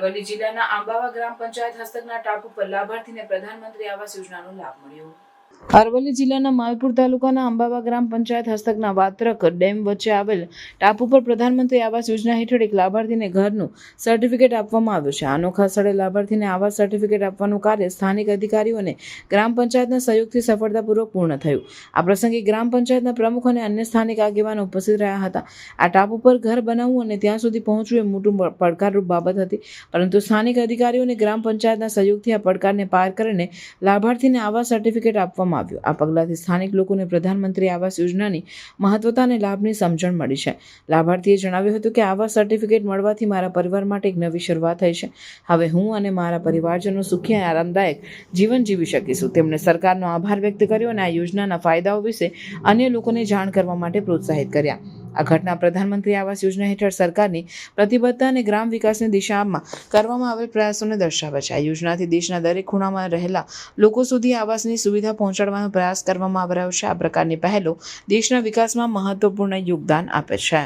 અરવલ્લી જિલ્લાના આંબાવા ગ્રામ પંચાયત હસ્તકના ટાપુ પર લાભાર્થીને પ્રધાનમંત્રી આવાસ યોજનાનો લાભ મળ્યો. અરવલ્લી જિલ્લાના માલપુર તાલુકાના અંબાવા ગ્રામ પંચાયત હસ્તકના વાત્રક ડેમ વચ્ચે આવેલ ટાપુ પર પ્રધાનમંત્રી આવાસ યોજના હેઠળ એક લાભાર્થીને ઘરનું સર્ટિફિકેટ આપવામાં આવ્યું છે. અનોખા સ્થળે લાભાર્થીને આવાસ સર્ટિફિકેટ આપવાનું કાર્ય સ્થાનિક અધિકારીઓ અને ગ્રામ પંચાયતના સહયોગથી સફળતાપૂર્વક પૂર્ણ થયું. આ પ્રસંગે ગ્રામ પંચાયતના પ્રમુખ અને અન્ય સ્થાનિક આગેવાનો ઉપસ્થિત રહ્યા હતા. આ ટાપુ પર ઘર બનાવવું અને ત્યાં સુધી પહોંચવું એ મોટું પડકારરૂપ બાબત હતી. પરંતુ સ્થાનિક અધિકારીઓ અને ગ્રામ પંચાયતના સહયોગથી આ પડકારને પાર કરીને લાભાર્થીને આવાસ સર્ટિફિકેટ આપવામાં આવ્યું. આ પગલાંથી સ્થાનિક લોકોને પ્રધાનમંત્રી આવાસ યોજનાની મહત્વતા અને લાભની સમજણ મળી છે. લાભાર્થીએ જણાવ્યું હતું કે, આવાસ સર્ટિફિકેટ મળવાથી મારા પરિવાર માટે એક નવી શરૂઆત થઈ છે. હવે હું અને મારા પરિવારજનો સુખી અને આરામદાયક જીવન જીવી શકીશું. તેમણે સરકારનો આભાર વ્યક્ત કર્યો અને આ યોજનાના ફાયદાઓ વિશે અન્ય લોકોને જાણ કરવા માટે પ્રોત્સાહિત કર્યા. આ ઘટના પ્રધાનમંત્રી આવાસ યોજના હેઠળ સરકારની પ્રતિબદ્ધતા અને ગ્રામ વિકાસની દિશામાં કરવામાં આવેલ પ્રયાસોને દર્શાવે છે. આ યોજનાથી દેશના દરેક ખૂણામાં રહેલા લોકો સુધી આવાસની સુવિધા પહોંચાડવાનો પ્રયાસ કરવામાં આવી રહ્યો છે. આ પ્રકારની પહેલો દેશના વિકાસમાં મહત્વપૂર્ણ યોગદાન આપે છે.